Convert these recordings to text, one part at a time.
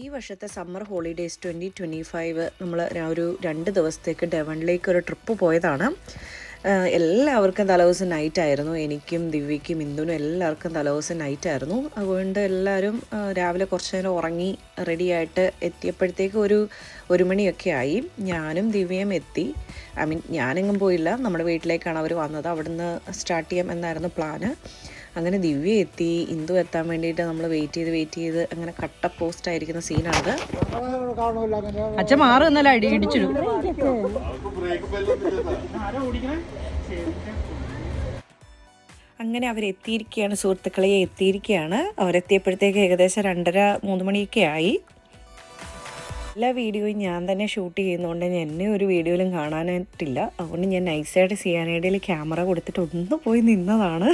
ഈ വർഷത്തെ summer holidays twenty twenty five നമ്മൾ ഒരു രണ്ട് ദിവസത്തേക്ക് ഡെവണിലേക്ക് ഒരു ട്രിപ്പ് പോയതാണ്. എല്ലാവർക്കും തലേദിവസം നൈറ്റ് ആയിരുന്നു. എനിക്കും ദിവ്യയ്ക്കും ഇന്ദുനും എല്ലാവർക്കും തലേദിവസം നൈറ്റ് ആയിരുന്നു. അതുകൊണ്ട് എല്ലാവരും രാവിലെ കുറച്ച് നേരം ഉറങ്ങി റെഡിയായിട്ട് എത്തിയപ്പോഴത്തേക്ക് ഒരു ഒരു മണിയൊക്കെ ആയി. ഞാനും ദിവ്യയും എത്തി. ഐ മീൻ ഞാനെങ്ങും പോയില്ല. നമ്മുടെ വീട്ടിലേക്കാണ് അവർ വന്നത്. അവിടുന്ന് സ്റ്റാർട്ട് ചെയ്യാം എന്നായിരുന്നു പ്ലാന് അങ്ങനെ ദിവ്യ എത്തി ഇന്ദു എത്താൻ വേണ്ടിയിട്ട് നമ്മൾ വെയിറ്റ് ചെയ്ത് വെയിറ്റ് ചെയ്ത് അങ്ങനെ കട്ട പോസ്റ്റ് ആയിരിക്കുന്ന സീനാണത് അച്ഛൻ മാറും എന്നല്ല അടി ഇടിച്ചിടും. അങ്ങനെ അവരെത്തിയിരിക്കുകയാണ് സുഹൃത്തുക്കളെ എത്തിയിരിക്കുകയാണ് അവരെത്തിയപ്പോഴത്തേക്ക് ഏകദേശം രണ്ടര മൂന്ന് മണിയൊക്കെ ആയി. എല്ലാ വീഡിയോയും ഞാൻ തന്നെ ഷൂട്ട് ചെയ്യുന്നതുകൊണ്ട് ഞാൻ എന്നെ ഒരു വീഡിയോയിലും കാണാനായിട്ടില്ല. അതുകൊണ്ട് ഞാൻ നൈസായിട്ട് സിയാനൈഡിയിൽ ക്യാമറ കൊടുത്തിട്ട് ഒന്ന് പോയി നിന്നതാണ്.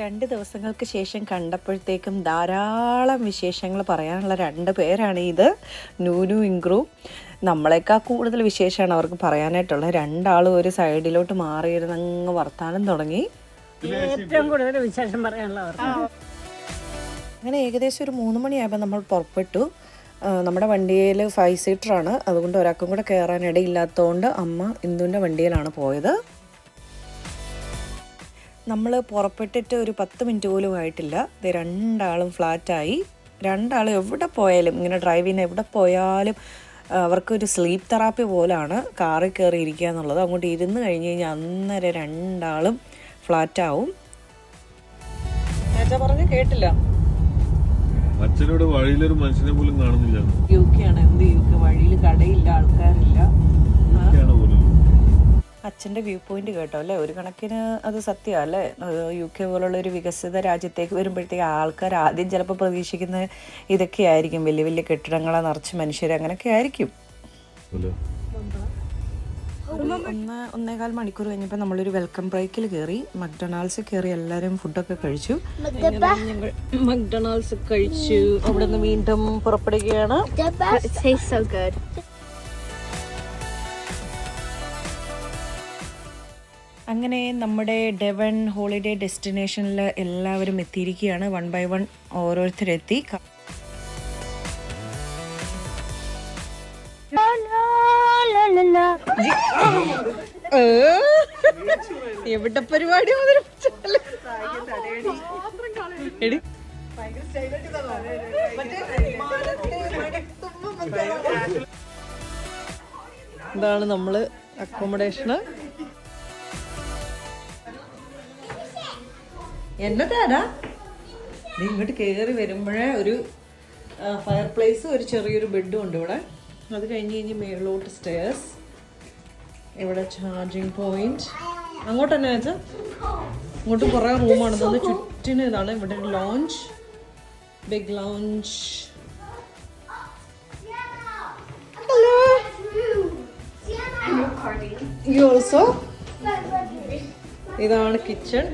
രണ്ട് ദിവസങ്ങൾക്ക് ശേഷം കണ്ടപ്പോഴത്തേക്കും ധാരാളം വിശേഷങ്ങൾ പറയാനുള്ള രണ്ട് പേരാണ് ഇത് നൂനു ഇൻഗ്രൂ നമ്മളെക്കാൾ കൂടുതൽ വിശേഷമാണ് അവർക്ക് പറയാനായിട്ടുള്ളത്. രണ്ടാളും ഒരു സൈഡിലോട്ട് മാറിയിരുന്ന് അങ്ങ് വർത്താനം തുടങ്ങി. ഏറ്റവും കൂടുതൽ വിശേഷം പറയാനുള്ളവർ അങ്ങനെ ഏകദേശം ഒരു മൂന്ന് മണിയായപ്പോൾ നമ്മൾ പുറപ്പെട്ടു. നമ്മുടെ വണ്ടിയിൽ ഫൈവ് സീറ്ററാണ് അതുകൊണ്ട് ഒരാൾക്കും കൂടെ കയറാൻ ഇടയില്ലാത്തതുകൊണ്ട് അമ്മ ഇന്ദുവിന്റെ വണ്ടിയിലാണ് പോയത്. നമ്മൾ പുറപ്പെട്ടിട്ട് ഒരു പത്ത് മിനിറ്റ് പോലും ആയിട്ടില്ല. ഇത് രണ്ടാളും ഫ്ലാറ്റായി. രണ്ടാളും എവിടെ പോയാലും ഇങ്ങനെ ഡ്രൈവ് ചെയ്യുന്ന എവിടെ പോയാലും അവർക്കൊരു സ്ലീപ്പ് തെറാപ്പി പോലാണ് കാറിൽ കയറി ഇരിക്കുക എന്നുള്ളത്. അങ്ങോട്ട് ഇരുന്ന് കഴിഞ്ഞ് കഴിഞ്ഞാൽ അന്നേരം രണ്ടാളും ഫ്ലാറ്റാവും. പറഞ്ഞു കേട്ടില്ല. അച്ഛനോട് വഴിയിലൊരു മനുഷ്യനെ പോലും കാണുന്നില്ല. യു കെ ആണ്. എന്ത് യു കെ? വഴിയിൽ കടയില്ല ആൾക്കാരില്ല. അച്ഛന്റെ വ്യൂ പോയിന്റ് കേട്ടോ അല്ലേ? ഒരു കണക്കിന് അത് സത്യമാണ് അല്ലേ? യു കെ പോലുള്ള ഒരു വികസിത രാജ്യത്തേക്ക് വരുമ്പോഴത്തേക്ക് ആൾക്കാർ ആദ്യം ചിലപ്പോൾ പ്രതീക്ഷിക്കുന്ന ഇതൊക്കെ ആയിരിക്കും. വലിയ വലിയ കെട്ടിടങ്ങളെ നിറച്ച് മനുഷ്യർ അങ്ങനെയൊക്കെ ആയിരിക്കും. ഒന്ന് ഒന്നേകാൽ മണിക്കൂർ കഴിഞ്ഞപ്പോൾ നമ്മളൊരു വെൽക്കം ബ്രേക്കിൽ കയറി മക്ഡൊണാൾഡ്സ് കയറി എല്ലാവരും ഫുഡൊക്കെ കഴിച്ചു. ഞങ്ങൾ മക്ഡൊണാൾഡ്സ് കഴിച്ചു. അവിടെ നിന്ന് വീണ്ടും പുറപ്പെടുകയാണ്. അങ്ങനെ നമ്മുടെ ഡെവൺ ഹോളിഡേ ഡെസ്റ്റിനേഷനിൽ എല്ലാവരും എത്തിയിരിക്കുകയാണ്. വൺ ബൈ വൺ ഓരോരുത്തരെത്തി. എവിടെ പരിപാടി എന്താണ് നമ്മൾ അക്കോമഡേഷന് എന്നതാടാ? നീ ഇങ്ങോട്ട് കയറി വരുമ്പോഴേ ഒരു ഫയർ പ്ലേസ് ഒരു ചെറിയൊരു ബെഡും ഉണ്ട് ഇവിടെ. അത് കഴിഞ്ഞ് കഴിഞ്ഞ് മേളിലോട്ട് സ്റ്റേഴ്സ് ഇവിടെ ചാർജിങ് പോയിന്റ് അങ്ങോട്ട് തന്നെ വെച്ചാൽ ഇങ്ങോട്ട് കുറേ റൂമാണ് തോന്നുന്നത് ചുറ്റിന് ഇതാണ്. ഇവിടെ lounge big lounge hello you also ഇതാണ് കിച്ചൺ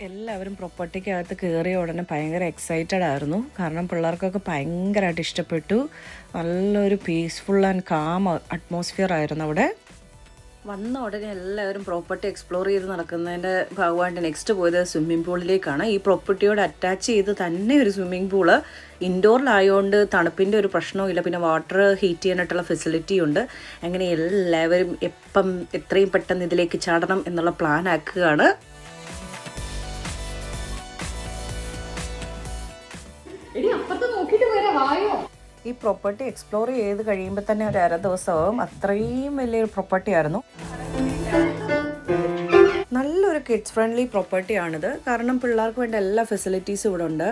എല്ലാവരും പ്രോപ്പർട്ടിക്കകത്ത് കയറിയ ഉടനെ ഭയങ്കര എക്സൈറ്റഡ് ആയിരുന്നു. കാരണം പിള്ളേർക്കൊക്കെ ഭയങ്കരമായിട്ട് ഇഷ്ടപ്പെട്ടു. നല്ലൊരു പീസ്ഫുൾ ആൻഡ് കാം അറ്റ്മോസ്ഫിയർ ആയിരുന്നു അവിടെ. വന്ന ഉടനെ എല്ലാവരും പ്രോപ്പർട്ടി എക്സ്പ്ലോർ ചെയ്ത് നടക്കുന്നതിന്റെ ഭാഗമായിട്ട് നെക്സ്റ്റ് പോയത് സ്വിമ്മിംഗ് പൂളിലേക്കാണ് ഈ പ്രോപ്പർട്ടിയോട് അറ്റാച്ച് ചെയ്ത് തന്നെ ഒരു സ്വിമ്മിംഗ് പൂൾ ഇൻഡോറിലായതുകൊണ്ട് തണുപ്പിന്റെ ഒരു പ്രശ്നവും പിന്നെ വാട്ടർ ഹീറ്റ് ചെയ്യാനായിട്ടുള്ള ഫെസിലിറ്റി ഉണ്ട്. അങ്ങനെ എല്ലാവരും എപ്പം എത്രയും പെട്ടെന്ന് ഇതിലേക്ക് ചാടണം എന്നുള്ള പ്ലാൻ ആക്കുകയാണ്. ഈ പ്രോപ്പർട്ടി എക്സ്പ്ലോർ ചെയ്ത് കഴിയുമ്പോൾ തന്നെ ഒരു അര ദിവസമാവും അത്രയും വലിയൊരു പ്രോപ്പർട്ടി ആയിരുന്നു. നല്ലൊരു കിഡ്സ് ഫ്രണ്ട്ലി പ്രോപ്പർട്ടി പ്രോപ്പർട്ടിയാണിത് കാരണം പിള്ളേർക്ക് വേണ്ട എല്ലാ ഫെസിലിറ്റീസും ഇവിടെ ഉണ്ട്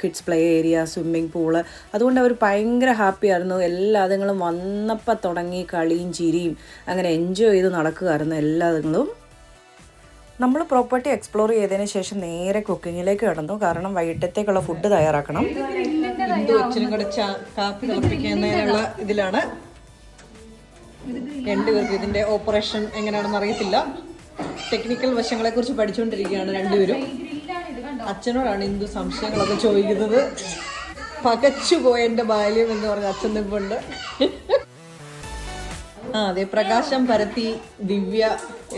kids play area swimming pool അതുകൊണ്ട് അവർ ഭയങ്കര ഹാപ്പി ആയിരുന്നു. എല്ലാ അതുങ്ങളും വന്നപ്പോൾ തുടങ്ങി കളിയും ചിരിയും അങ്ങനെ എൻജോയ് ചെയ്ത് നടക്കുകയായിരുന്നു എല്ലാ അതുങ്ങളും നമ്മൾ പ്രോപ്പർട്ടി എക്സ്പ്ലോർ ചെയ്തതിന് ശേഷം നേരെ കുക്കിങ്ങിലേക്ക് കടന്നു. കാരണം വൈകിട്ടത്തേക്കുള്ള ഫുഡ് തയ്യാറാക്കണം. കാപ്പി ഇതിലാണ്. രണ്ടുപേർക്ക് ഇതിന്റെ ഓപ്പറേഷൻ എങ്ങനെയാണെന്ന് അറിയത്തില്ല. ടെക്നിക്കൽ വശങ്ങളെ കുറിച്ച് പഠിച്ചുകൊണ്ടിരിക്കുകയാണ് രണ്ടുപേരും. അച്ഛനോടാണ് ഇന്ദു സംശയങ്ങളൊക്കെ ചോദിക്കുന്നത്. പകച്ചു പോയ എന്റെ ബാല്യം എന്ന് പറഞ്ഞ അച്ഛൻ നിപ്പുണ്ട്. അതെ പ്രകാശം പരത്തി ദിവ്യ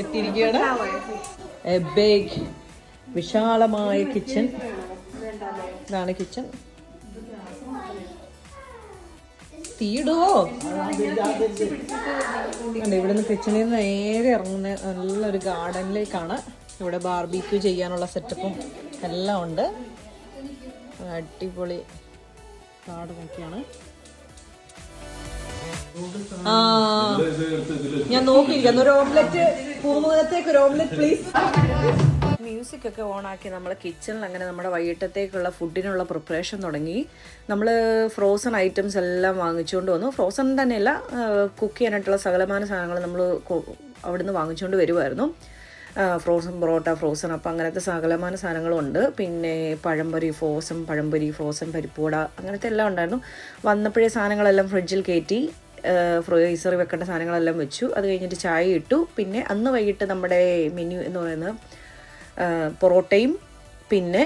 എത്തിയിരിക്കുകയാണ്. A big. വിശാലമായ കിച്ചൺ. ഇതാണ് കിച്ചൺ. തീയിടുവോ? അല്ല ഇവിടെ നിന്ന് കിച്ചണിൽ നിന്ന് നേരെ ഇറങ്ങുന്ന നല്ലൊരു ഗാർഡനിലേക്കാണ് ഇവിടെ ബാർബിക്യൂ ചെയ്യാനുള്ള സെറ്റപ്പും എല്ലാം ഉണ്ട്. അടിപൊളി ഗാർഡനൊക്കെയാണ് ഞാൻ നോക്കിയിരിക്കുന്നു ഒരു ഓംലെറ്റ് പൂമുഖത്തേക്ക് ഒരു ഓംലെറ്റ് പ്ലീസ് മ്യൂസിക് ഒക്കെ ഓണാക്കി നമ്മൾ കിച്ചണിൽ അങ്ങനെ നമ്മുടെ വൈകിട്ടത്തേക്കുള്ള ഫുഡിനുള്ള പ്രിപ്പറേഷൻ തുടങ്ങി. നമ്മൾ ഫ്രോസൺ ഐറ്റംസ് എല്ലാം വാങ്ങിച്ചുകൊണ്ട് വന്നു. ഫ്രോസൺ തന്നെയല്ല കുക്ക് ചെയ്യാനായിട്ടുള്ള സകലമാന സാധനങ്ങൾ നമ്മൾ അവിടുന്ന് വാങ്ങിച്ചുകൊണ്ട് വരുമായിരുന്നു ഫ്രോസൺ പൊറോട്ട ഫ്രോസൺ അപ്പം അങ്ങനത്തെ സകലമാന സാധനങ്ങളും ഉണ്ട്. പിന്നെ പഴംപൊരി ഫ്രോസൺ പഴംപൊരി ഫ്രോസൺ പരിപ്പൂട അങ്ങനത്തെ എല്ലാം ഉണ്ടായിരുന്നു. വന്നപ്പോഴേ സാധനങ്ങളെല്ലാം ഫ്രിഡ്ജിൽ കയറ്റി ഫ്രീസറിൽ വെക്കേണ്ട സാധനങ്ങളെല്ലാം വെച്ചു. അത് കഴിഞ്ഞിട്ട് ചായ ഇട്ടു. പിന്നെ അന്ന് വൈകിട്ട് നമ്മുടെ മെനു എന്ന് പറയുന്നത് പൊറോട്ടയും പിന്നെ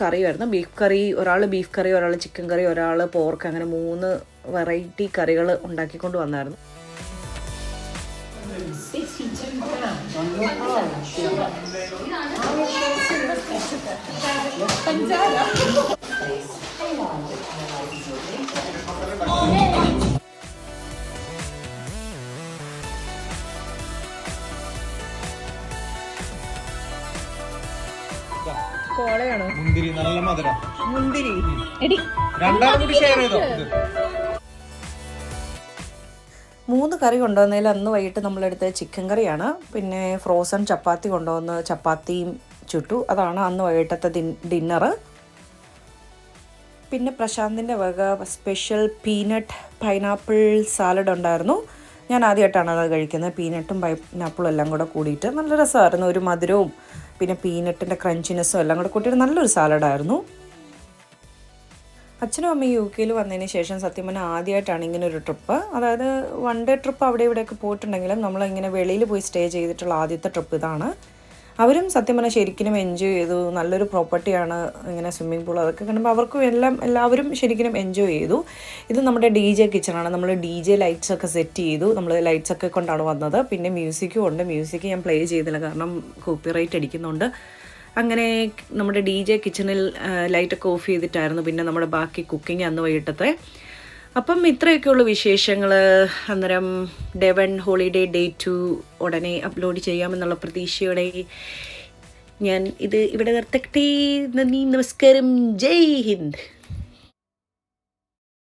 കറിയായിരുന്നു ബീഫ് കറി ഒരാൾ ബീഫ് കറി ഒരാൾ ചിക്കൻ കറി ഒരാൾ പോർക്ക് അങ്ങനെ മൂന്ന് വെറൈറ്റി കറികൾ ഉണ്ടാക്കിക്കൊണ്ട് വന്നായിരുന്നു. കോളയാണ്. മുന്തിരി നല്ല മധുരം. മുന്തിരി. രണ്ടാം കൂടി ഷെയർ ചെയ്തോ. മൂന്ന് കറി കൊണ്ടുവന്നതിൽ അന്ന് വൈകിട്ട് നമ്മളെടുത്ത ചിക്കൻ കറിയാണ്. പിന്നെ ഫ്രോസൺ ചപ്പാത്തി കൊണ്ടുവന്ന് ചപ്പാത്തിയും ചുട്ടു. അതാണ് അന്ന് വൈകിട്ടത്തെ ഡിന്നറ് പിന്നെ പ്രശാന്തിന്റെ വക സ്പെഷ്യൽ പീനട്ട് പൈനാപ്പിൾ സാലഡ് ഉണ്ടായിരുന്നു. ഞാൻ ആദ്യമായിട്ടാണ് അത് കഴിക്കുന്നത്. പീനട്ടും പൈനാപ്പിളും എല്ലാം കൂടെ കൂടിയിട്ട് നല്ല രസമായിരുന്നു. ഒരു മധുരവും പിന്നെ പീനട്ടിന്റെ ക്രഞ്ചിനെസ്സും എല്ലാം കൂടെ കൂട്ടിയിട്ട് നല്ലൊരു സാലഡായിരുന്നു അച്ഛനും അമ്മയും യു കെയിൽ വന്നതിന് ശേഷം സത്യം പറഞ്ഞാൽ ആദ്യമായിട്ടാണ് ഇങ്ങനെ ഒരു ട്രിപ്പ്. അതായത് വൺ ഡേ ട്രിപ്പ് അവിടെ ഇവിടെയൊക്കെ പോയിട്ടുണ്ടെങ്കിലും നമ്മൾ ഇങ്ങനെ വെളിയിൽ പോയി സ്റ്റേ ചെയ്തിട്ടുള്ള ആദ്യത്തെ ട്രിപ്പ് ഇതാണ്. അവരും സത്യം പറഞ്ഞാൽ ശരിക്കും എൻജോയ് ചെയ്തു. നല്ലൊരു പ്രോപ്പർട്ടിയാണ് ഇങ്ങനെ സ്വിമ്മിംഗ് പൂൾ അതൊക്കെ കാണുമ്പോൾ അവർക്കും എല്ലാം എല്ലാവരും ശരിക്കും എൻജോയ് ചെയ്തു. ഇത് നമ്മുടെ ഡി ജെ കിച്ചണാണ് നമ്മൾ ഡി ജെ ലൈറ്റ്സ് ഒക്കെ സെറ്റ് ചെയ്തു. നമ്മൾ ലൈറ്റ്സ് ഒക്കെ കൊണ്ടാണ് വന്നത്. പിന്നെ മ്യൂസിക്കും ഉണ്ട്. മ്യൂസിക് ഞാൻ പ്ലേ ചെയ്തില്ല. കാരണം കോപ്പിറൈറ്റ് അടിക്കുന്നുണ്ട്. അങ്ങനെ നമ്മുടെ ഡി ജെ കിച്ചണിൽ ലൈറ്റൊക്കെ ഓഫ് ചെയ്തിട്ടായിരുന്നു പിന്നെ നമ്മുടെ ബാക്കി കുക്കിംഗ് അന്ന് വൈകിട്ടത്തെ. അപ്പം ഇത്രയൊക്കെയുള്ള വിശേഷങ്ങൾ അന്നേരം day one holiday day two ഉടനെ അപ്ലോഡ് ചെയ്യാമെന്നുള്ള പ്രതീക്ഷയോടെ ഞാൻ ഇത് ഇവിടെ നിർത്തട്ടെ. നന്ദി നമസ്കാരം. ജയ് ഹിന്ദ്.